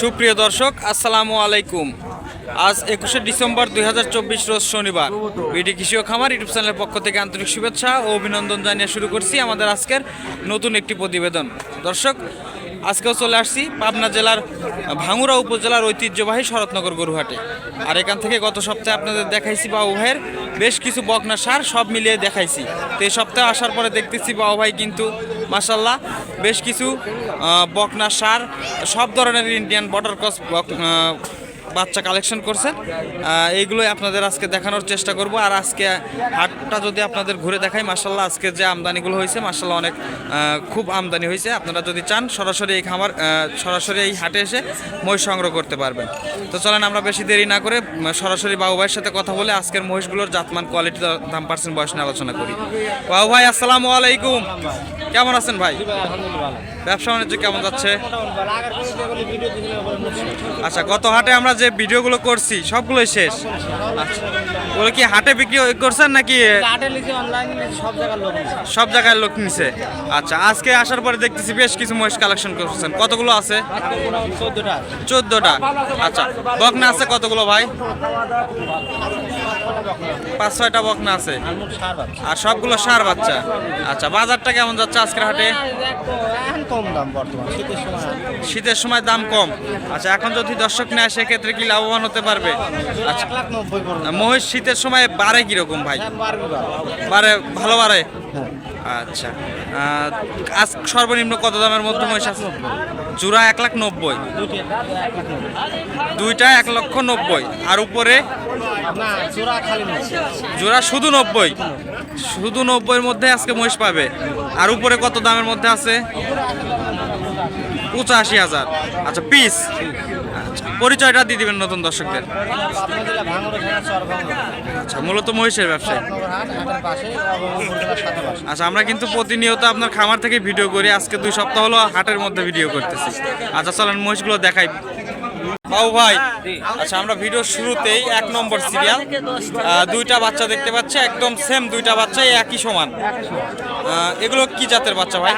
সুপ্রিয় দর্শক, আসসালামু আলাইকুম। আজ একুশে ডিসেম্বর দুই হাজার চব্বিশ রোজ শনিবার। বিডি কৃষি খামার ইউটিউব চ্যানেলের পক্ষ থেকে আন্তরিক শুভেচ্ছা ও অভিনন্দন জানিয়ে শুরু করছি আমাদের আজকের নতুন একটি প্রতিবেদন। দর্শক আজকেও চলে আসছি পাবনা জেলার ভাঙুরা উপজেলার ঐতিহ্যবাহী শরৎনগর গরুহাটে। আর এখান থেকে গত সপ্তাহে আপনাদের দেখাইছি বাবু ভাইয়ের বেশ কিছু বকনা সার, সব মিলিয়ে দেখাইছি। তো এই সপ্তাহে আসার পরে দেখতেছি বাবু ভাই কিন্তু মাসাল্লাহ বেশ কিছু বকনা সার, সব ধরনের ইন্ডিয়ান বর্ডার ক্রস বাচ্চা কালেকশন করছেন। এইগুলোই আপনাদের আজকে দেখানোর চেষ্টা করব। আর আজকে হাটটা যদি আপনাদের ঘুরে দেখাই মাসাল্লাহ আজকে যে আমদানিগুলো হয়েছে মাসাল্লাহ অনেক খুব আমদানি হয়েছে। আপনারা যদি চান সরাসরি এই খামার সরাসরি এই হাটে এসে মহিষ সংগ্রহ করতে পারবেন। তো চলেন আমরা বেশি দেরি না করে সরাসরি বাবু ভাইয়ের সাথে কথা বলে আজকের মহিষগুলোর জাতমান কোয়ালিটি দাম পার্সেন্ট বয়স নিয়ে আলোচনা করি। বাবু ভাই আসসালামু আলাইকুম। কেমন আছেন ভাই? ব্যবসা বাণিজ্য কেমন যাচ্ছে? আচ্ছা গত হাটে আমরা যে ভিডিওগুলো করছি সবগুলোই শেষ। আচ্ছা। ওগুলো কি হাটে বিক্রি করছেন নাকি? সব জায়গার লোক জায়গায় লোক নিছে। আচ্ছা আজকে আসার পরে দেখতেছি বেশ কিছু মহিষ কালেকশন করছেন। কতগুলো আছে? চোদ্দটা আচ্ছা বকনা আছে কতগুলো ভাই? পাঁচ ছয়টা বকনা আছে। আর সবগুলো সার বাচ্চা। আচ্ছা বাজারটা কেমন যাচ্ছে আজকের হাটে? কম দাম বর্তমান শীতের সময় দাম কম। আচ্ছা এখন যদি দর্শক নেয় সেক্ষেত্রে কি লাভবান হতে পারবে? আচ্ছা মহিষ শীতের সময় বাড়ে কীরকম ভাই? বাড়ে, ভালো বাড়ে? আচ্ছা আজ সর্বনিম্ন কত দামের মধ্যে মহিষ আছে? জোড়া এক লাখ নব্বই। দুইটা এক লক্ষ নব্বই। আর উপরে? জোড়া শুধু নব্বই। শুধু নব্বইয়ের মধ্যে আজকে মহিষ পাবে। আর উপরে কত দামের মধ্যে আছে? পঁচাশি হাজার। আচ্ছা পিস। পরিচয়টা দিয়ে দিবেন নতুন দর্শকদের। আচ্ছা মূলত মহিষের ব্যবসায়। আচ্ছা আমরা কিন্তু প্রতিনিয়ত আপনার খামার থেকে ভিডিও করি। আজকে দুই সপ্তাহ হলো হাটের মধ্যে ভিডিও করতেছি। আচ্ছা চলেন মহিষগুলো দেখাই। বাবু ভাই আচ্ছা আমরা ভিডিওর শুরুতেই এক নম্বর সিরিয়াল দুইটা বাচ্চা দেখতে পাচ্ছি একদম সেম দুইটা বাচ্চা একই সমান। এগুলো কি জাতের বাচ্চা ভাই?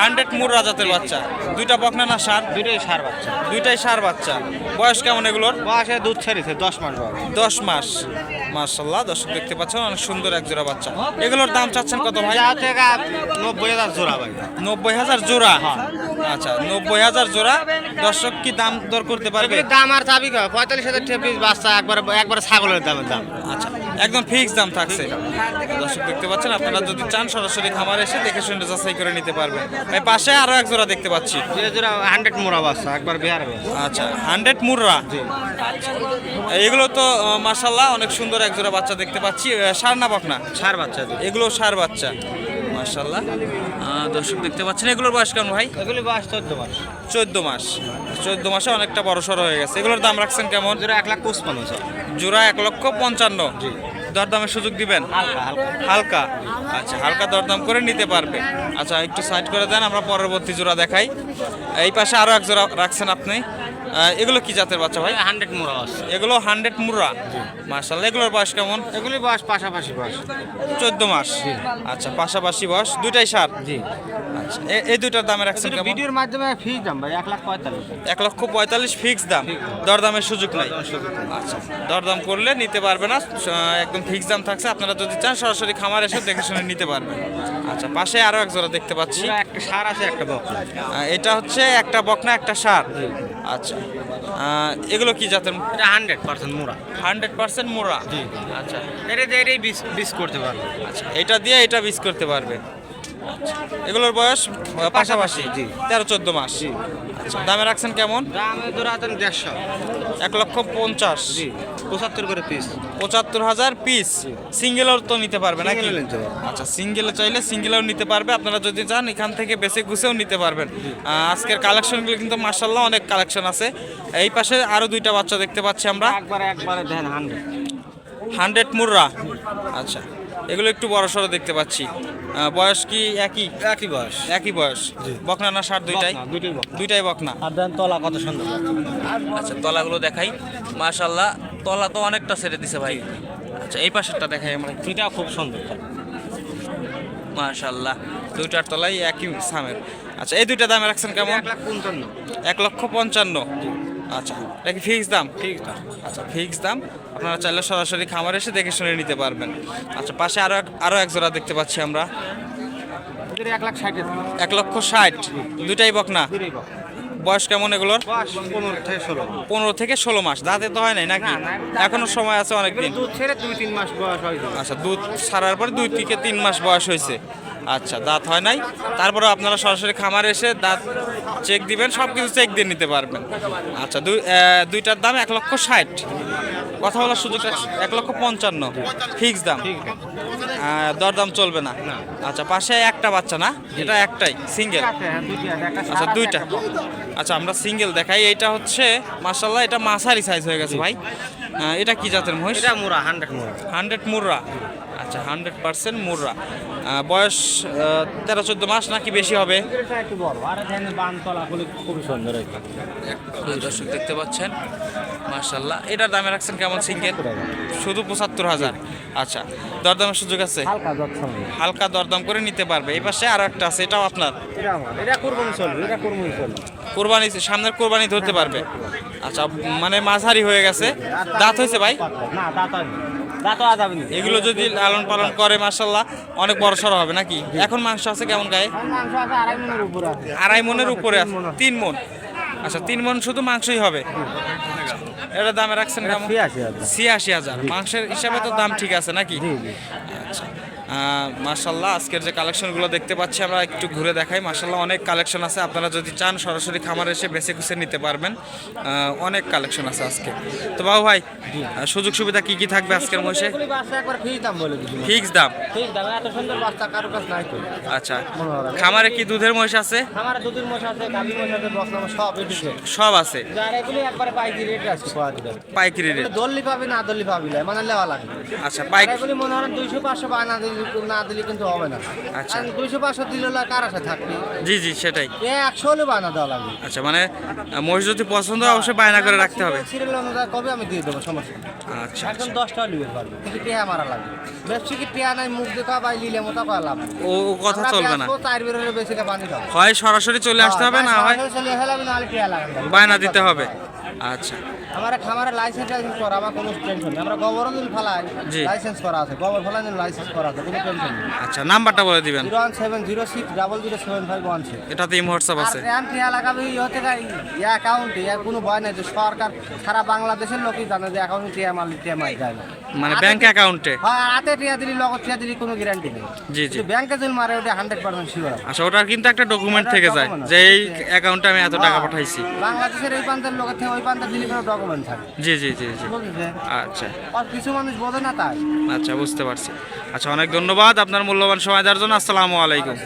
হান্ড্রেড মুররা জাতের বাচ্চা। দুইটা বকনা না সার? দুটোই সার বাচ্চা। দুইটাই সার বাচ্চা। বয়স কেমন এগুলোর? বয়সে দুধ ছেড়েছে দশ মাস দশ মাস। মার্শাল্লাহ দর্শক দেখতে পাচ্ছেন অনেক সুন্দর এক জোড়া বাচ্চা। এগুলোর দাম চাচ্ছেন কত ভাই? নব্বই হাজার জোড়া ভাই। নব্বই হাজার জোড়া। আচ্ছা নব্বই হাজার জোড়া। দর্শক কি দাম দর করতে পারবে? দাম আর চাবি পঁয়তাল্লিশ হাজার টাকা বাচ্চা একবার একবার ছাগলের দামের দাম। আচ্ছা একদম ফিক্স দাম থাকছে। দর্শক দেখতে পাচ্ছেন আপনারা যদি চান সরাসরি খামার এসে দেখে শুনে যাচাই করে নিতে পারবেন। ভাই পাশে আরও এক জোড়া দেখতে পাচ্ছি। জোড়া হান্ড্রেড মোড়া বাচ্চা একবার বিহার আচ্ছা হান্ড্রেড মুররা এগুলো তো মাসাল্লাহ অনেক সুন্দর এক জোড়া বাচ্চা দেখতে পাচ্ছি। সার না বকনা? সার বাচ্চা। এগুলো সার বাচ্চা। মাসাল্লাহ দর্শক দেখতে পাচ্ছেন এগুলোর বয়স কেমন ভাই? এগুলি বয়স চোদ্দ মাস। চোদ্দ মাস। চোদ্দ মাসে অনেকটা বড় সড়ো হয়ে গেছে। এগুলোর দাম রাখছেন কেমন? জোড়া এক লাখ পঁচপান্ন জোড়া এক লক্ষ পঞ্চান্ন। দরদামের সুযোগ দিবেন? হালকা? আচ্ছা হালকা দরদাম করে নিতে পারবে। আচ্ছা একটু সাইড করে দেন আমরা পরবর্তী জোড়া দেখাই। এই পাশে আরও এক জোড়া রাখছেন আপনি। এগুলো কি জাতের বাচ্চা ভাই? হান্ড্রেড মুরা এগুলো হান্ড্রেড মুরা? মার্শাল এগুলোর বয়স কেমন? এগুলি বয়স পাশাপাশি বয়স। চোদ্দ মাস। আচ্ছা পাশাপাশি বয়স দুইটাই সার? জি। আচ্ছা এই দুইটার দামে রাখছেন কেমন? ভিডিওর মাধ্যমে ফিস দাম ভাই এক লাখ পঁয়তাল্লিশ এক লক্ষ পঁয়তাল্লিশ ফিক্স দাম। দরদামের সুযোগ নাই। আচ্ছা দরদাম করলে নিতে পারবে না একদম ফিক্স দাম থাকছে। আপনারা যদি চান সরাসরি খামার এসে দেখে শুনে নিতে পারবেন। আচ্ছা পাশে আরও এক জোড়া দেখতে পাচ্ছি। একটা সার আছে একটা বক আহ, এটা হচ্ছে একটা বকনা একটা সার। আচ্ছা। এগুলো কি জাতের এটা হান্ড্রেড পার্সেন্ট মোড়া। হান্ড্রেড পার্সেন্ট মুরা জি। আচ্ছা। এটা দিয়ে বিস বিষ করতে পারবে। আচ্ছা এটা দিয়ে এটা বিস করতে পারবে। এগুলোর বয়স পাশাপাশি জি। তেরো চোদ্দ মাস। দামে রাখছেন কেমন? দামে ধরো আছেন দেড়শো। এক লক্ষ পঞ্চাশ। জি পঁচাত্তর করে পিস পঁচাত্তর হাজার পিস সিঙ্গেলও তো নিতে পারবে নাকি? পারবে। আচ্ছা সিঙ্গেলে চাইলে সিঙ্গেলও নিতে পারবে। আপনারা যদি চান এখান থেকে বেছে গুছেও নিতে পারবেন। আজকের কালেকশনগুলো কিন্তু মার্শাল্লাহ অনেক কালেকশন আছে। এই পাশে আরও দুইটা বাচ্চা দেখতে পাচ্ছি আমরা। একবারে একবারে দেন হান্ড্রেড হান্ড্রেড মুররা। আচ্ছা। এগুলো একটু বড় সড়ো দেখতে পাচ্ছি। বয়স কি একই? একই বয়স। একই বয়স। বকনা না ষাট দুইটাই? দুইটাই বকনা। আর দেন তলা কত সুন্দর। আচ্ছা তলাগুলো দেখাই। মাশাল্লাহ তলা তো অনেকটা ছেড়ে দিছে ভাই। আচ্ছা এই পাশেরটা দেখাই আমরা দুইটা খুব সুন্দর। মাশাল্লাহ দুইটার তলাই একই সামের। আচ্ছা এই দুইটা দামে রাখছেন কেমন? এক লাখ পঞ্চান্ন। এক লক্ষ পঞ্চান্ন। আচ্ছা এটা কি ফিক্স দাম। ঠিক আচ্ছা ফিক্স দাম। আপনারা চাইলে সরাসরি খামার এসে দেখে শুনে নিতে পারবেন। আচ্ছা পাশে আরও এক- আরও এক জোড়া দেখতে পাচ্ছি আমরা। এক লক্ষ ষাট। দুটাই বক না। বয়স কেমন এগুলোর? পনেরো থেকে ষোলো মাস। দাঁতে তো হয় নাই নাকি? এখনও সময় আছে অনেক দিন। দুধ ছেড়ে দুই তিন মাস বয়স হয়েছে। আচ্ছা দুধ ছাড়ার পরে দুই থেকে তিন মাস বয়স হয়েছে। আচ্ছা দাঁত হয় নাই। তারপরে আপনারা সরাসরি খামারে এসে দাঁত চেক দিবেন সব কিছু চেক দিয়ে নিতে পারবেন। আচ্ছা দুই দুইটার দাম এক লক্ষ ষাট। কথা বলার সুযোগ এক লক্ষ পঞ্চান্ন। ফিক্স দাম। দরদাম চলবে না। আচ্ছা পাশে একটা বাচ্চা না? এটা একটাই সিঙ্গেল হ্যাঁ আচ্ছা দুইটা। আচ্ছা আমরা সিঙ্গেল দেখাই। এইটা হচ্ছে মার্শাল্লাহ এটা মাসারি সাইজ হয়ে গেছে ভাই। এটা কি জাতের মহিষ? এটা মোরা হান্ড্রেড মোরা। হান্ড্রেড মুররা আচ্ছা হান্ড্রেড পার্সেন্ট মুররা বয়স তেরো চোদ্দ মাস নাকি বেশি হবে? এটা এটা দর্শক দেখতে পাচ্ছেন মার্শাল্লাহ এটার দামে রাখছেন কেমন সিঙ্গেল শুধু পঁচাত্তর হাজার। আচ্ছা দরদামের সুযোগ আছে? হালকা দরদাম। করে নিতে পারবে। এই পাশে আরও একটা আছে এটাও আপনার? কোরবানি সামনের কোরবানি ধরতে পারবে। আচ্ছা মানে মাঝারি হয়ে গেছে। দাঁত হয়েছে ভাই? না দাঁত এগুলো যদি লালন পালন করে মার্শাল্লাহ অনেক বড় সড়ো হবে নাকি? এখন মাংস আছে কেমন গায়ে? আড়াই মনের উপরে আড়াই মনের উপরে আছে। তিন মন। আচ্ছা তিন মন শুধু মাংসই হবে? এটা দামে রাখছেন কেমন? ছিয়াশি হাজার। মাংসের হিসাবে তো দাম ঠিক আছে নাকি? আচ্ছা। মার্শাল্লাহ আজকের যে কালেকশনগুলো দেখতে পাচ্ছি আমরা একটু ঘুরে দেখাই। মার্শাল্লাহ অনেক কালেকশন আছে। আপনারা যদি চান সরাসরি খামার এসে বেছে কুছে নিতে পারবেন। অনেক কালেকশন আছে আজকে। তো বাবু ভাই সুযোগ সুবিধা কি কি থাকবে আজকের মহিষে? ফিক্স দাম। আচ্ছা। খামারে কি দুধের মহিষ আছে? সব আছে। পাইকারি রেট। দল্লি পাবি না দল্লি পাবি না মানে লেওয়া লাগবে আচ্ছা আর পাইক এগুলি মনে হয় দুইশো পাঁচশো বা না দিলে না দিলে কিন্তু হবে না। আচ্ছা। দুইশো পাঁচশো দিলে কার আছে থাকবি? জি জি সেটাই। এ একশো হলে বানা দেওয়া লাগবে। আচ্ছা মানে মহিষ যদি পছন্দ হয় অবশ্যই বায়না করে রাখতে হবে। সিরিয়াল অনুযায়ী কবে আমি দিয়ে দেবো সমস্যা আচ্ছা একদম দশটা নিবে পারবে কিন্তু টিয়া মারা লাগবে। ব্যবসা কি টিয়া নাই মুখ দেখা পাই লিলে মতো করা লাভ ও কথা চলবে না। বেচবো, চার বের হলে বেশি পানি খাব হয় সরাসরি চলে আসতে হবে না হয়? চলে। বায়না দিতে হবে। আচ্ছা। আমার খামারে লাইসেন্স টাইসেন্স করা আমার কোনো টেনশন নেই। আমরা গোবরও দিন ফেলাই জি। লাইসেন্স করা আছে গোবর ফেলাই লাইসেন্স করা আছে কোনো টেনশন নেই। আচ্ছা নাম্বারটা বলে দিবেন। Zero one seven zero six double zero seven five one six. এটাতে ইম হোয়াটসঅ্যাপ আর আছে। টিয়া লাগাবে ইয়ে থেকে ইয়ে অ্যাকাউন্টে এর কোনো ভয় নেই যে সরকার সারা বাংলাদেশের লোকই জানে যে অ্যাকাউন্টে টিয়া মারলে টিয়া মার যায় না। মানে হাতে ব্যাংক অ্যাকাউন্টে হ্যাঁ হাতে টিয়া দিলি লগত টিয়া দিলি কোনো গ্যারান্টি নেই। জি জি। কিন্তু ব্যাংকে যদি মারে ওটা হান্ড্রেড পার্সেন্ট শিওর আচ্ছা ওটার কিন্তু একটা ডকুমেন্ট থেকে যায় যে এই অ্যাকাউন্টে আমি এত টাকা পাঠাইছি। বাংলাদেশের এই প্রান্তের লোকের থেকে ওই প্রান্তের দিলি কোনো ডকুমেন্ট থাকে। জি জি জি জি। আচ্ছা। আর কিছু মানুষ বোঝে না তাই। আচ্ছা বুঝতে পারছি। আচ্ছা অনেক ধন্যবাদ। আপনার মূল্যবান সময় দেওয়ার জন্য। আসসালামু আলাইকুম।